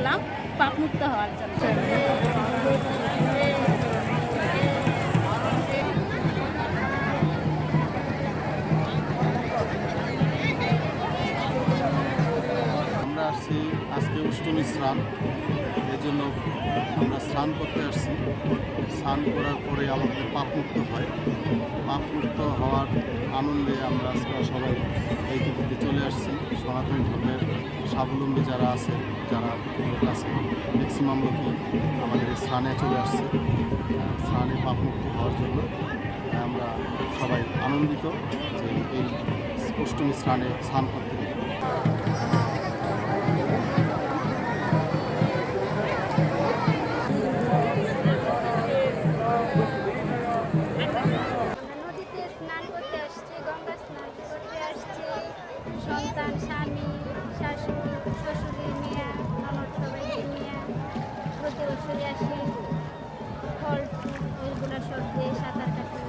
করলাম পাপমুক্ত হওয়ার জন্য। অষ্টমী স্নান। এই জন্য আমরা স্নান করতে আসছি। স্নান করার পরে আমাদের পাপমুক্ত হয়। পাপমুক্ত হওয়ার আনন্দে আমরা আজকে সবাই এই দিকে চলে আসছি। সনাতন ধর্মের স্বাবলম্বী যারা আছে, যারা লোক আছে ম্যাক্সিমাম লোকই আমাদের স্নানে চলে আসছে। স্নানে পাপমুক্ত হওয়ার জন্য আমরা সবাই আনন্দিত যে এই অষ্টমী স্নানে স্নান করতে সব সাঁতার কাটি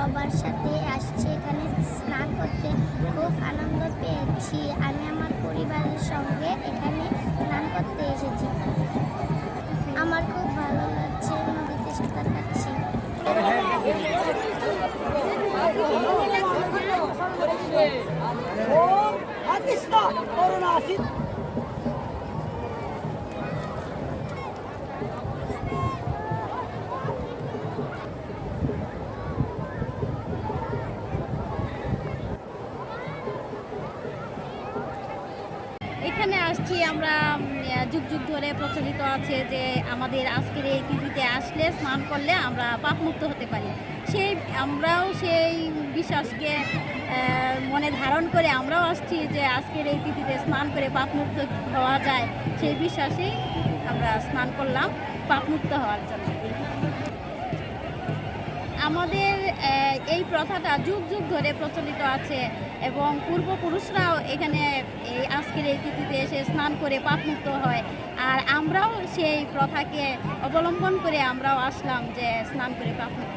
সবার সাথে আসছি, এখানে স্নান করতে খুব আনন্দ পেয়েছি। আমি আমার পরিবারের সঙ্গে এখানে স্নান করতে এসেছি। আমার খুব ভালো লাগছে নদীতে সাঁতার কাটছি। এখানে আসছি আমরা যুগ যুগ ধরে প্রচলিত আছে যে আমাদের আজকের এই তিথিতে আসলে স্নান করলে আমরা পাপমুক্ত হতে পারি। সেই, আমরাও সেই বিশ্বাসকে মনে ধারণ করে আমরাও আসছি যে আজকের এই তিথিতে স্নান করে পাপমুক্ত হওয়া যায়। সেই বিশ্বাসেই আমরা স্নান করলাম, পাপমুক্ত হওয়ার জন্য। আমাদের এই প্রথাটা যুগ যুগ ধরে প্রচলিত আছে এবং পূর্বপুরুষরাও এখানে এই আজকের এই তিথিতে এসে স্নান করে পাপমুক্ত হয়। আর আমরাও সেই প্রথাকে অবলম্বন করে আমরাও আসলাম যে স্নান করে পাপমুক্ত